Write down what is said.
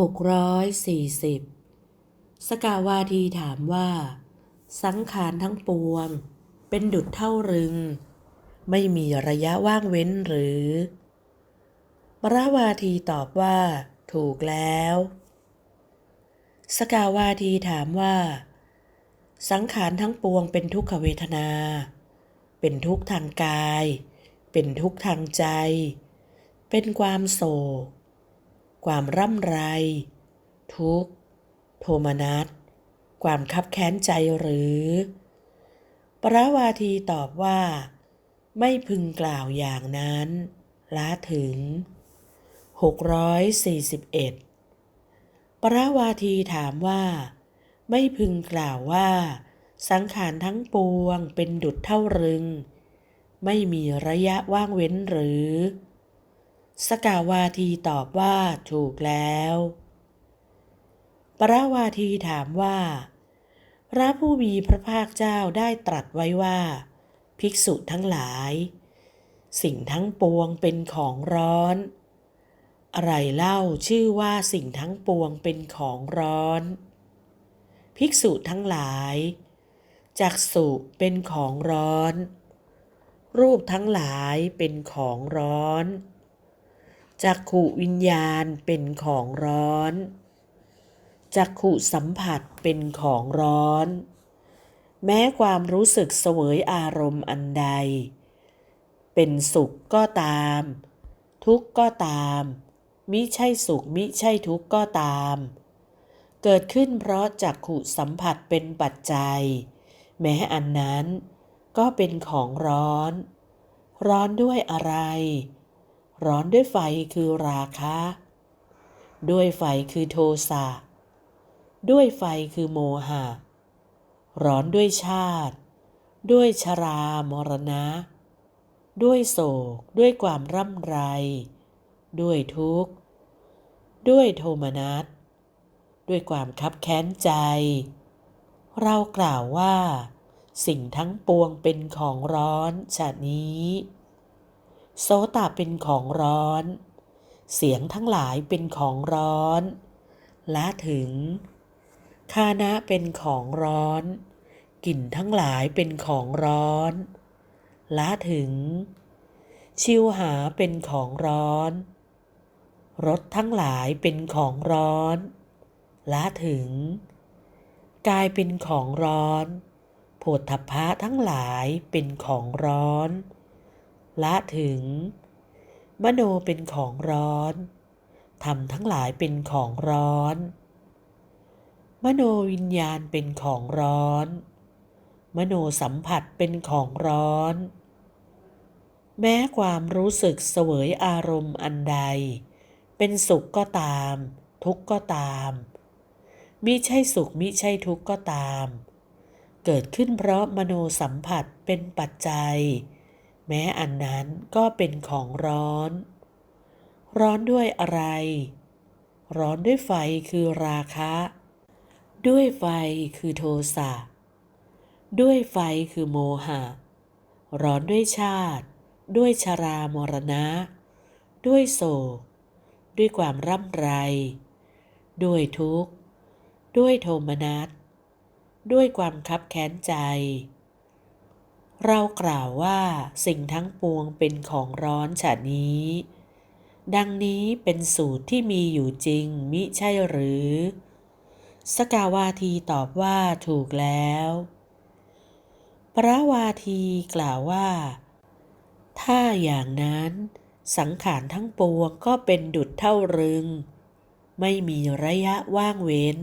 หกร้อยสี่สิบสกาวาทีถามว่า สังขารทั้งปวง เป็นดุจเท่ารึง ไม่มีระยะว่างเว้นหรือปราวาทีตอบว่า ถูกแล้ว สกาวาทีถามว่า สังขารทั้งปวงเป็นทุกขเวทนา เป็นทุกข์ทางกาย เป็นทุกข์ทางใจ เป็นความโศก ความร่ำไร ทุกข์ โทมนัส ความคับแค้นใจหรือ ปราวาทีตอบว่า ไม่พึงกล่าวอย่างนั้นละถึง 641 ปราวาทีถามว่า ไม่พึงกล่าวว่า สังขารทั้งปวงเป็นดุจเท่ารึง ไม่มีระยะว่างเว้นหรือ สกาวาทีตอบว่าถูกแล้ว ปราวาทีถามว่า พระผู้มีพระภาคเจ้าได้ตรัสไว้ว่า ภิกษุทั้งหลาย สิ่งทั้งปวงเป็นของร้อน อะไรเล่าชื่อว่าสิ่งทั้งปวงเป็นของร้อน ภิกษุทั้งหลายจักสุเป็นของร้อน รูปทั้งหลายเป็นของร้อน จักขุวิญญาณเป็นของร้อนจักขุสัมผัสเป็นของร้อน แม้ความรู้สึกเสวยอารมณ์อันใด เป็นสุขก็ตาม ทุกข์ก็ตามมิใช่สุขมิใช่ทุกข์ก็ตาม เกิดขึ้นเพราะจักขุสัมผัสเป็นปัจจัย แม้อันนั้นก็เป็นของร้อน ร้อนด้วยอะไร ร้อนด้วยไฟคือราคะ ด้วยไฟคือโทสะ ด้วยไฟคือโมหะ ร้อนด้วยชาติ ด้วยชรามรณะ ด้วยโศก ด้วยความร่ำไร ด้วยทุกข์ ด้วยโทมนัส ด้วยความคับแค้นใจ เรากล่าวว่า สิ่งทั้งปวงเป็นของร้อนชาตินี้ โสตเป็นของร้อน เสียงทั้งหลายเป็นของร้อนละถึง คานะเป็นของร้อน กลิ่นทั้งหลายเป็นของร้อนละถึง ชิวหาเป็นของร้อนรสทั้งหลายเป็นของร้อนละถึง กายเป็นของร้อน โผฏฐัพพะทั้งหลายเป็นของร้อน ละถึง มโนเป็นของร้อนธรรมทั้งหลายเป็นของร้อน มโนวิญญาณเป็นของร้อน มโนสัมผัสเป็นของร้อน แม้ความรู้สึกเสวยอารมณ์อันใด เป็นสุขก็ตาม ทุกข์ก็ตามมิใช่สุขมิใช่ทุกข์ก็ตาม เกิดขึ้นเพราะมโนสัมผัสเป็นปัจจัย แม้อันนั้นก็เป็นของร้อน ร้อนด้วยอะไร ร้อนด้วยไฟคือราคะ ด้วยไฟคือโทสะ ด้วยไฟคือโมหะ ร้อนด้วยชาติ ด้วยชรามรณะ ด้วยโศก ด้วยความร่ำไร ด้วยทุกข์ ด้วยโทมนัส ด้วยความคับแค้นใจ เรากล่าวว่าสิ่งทั้งปวงเป็นของร้อนฉะนี้ ดังนี้เป็นสูตรที่มีอยู่จริงมิใช่หรือ สกาวาทีตอบว่าถูกแล้ว พระวาทีกล่าวว่า ถ้าอย่างนั้นสังขารทั้งปวงก็เป็นดุจเท่ารึง ไม่มีระยะว่างเว้น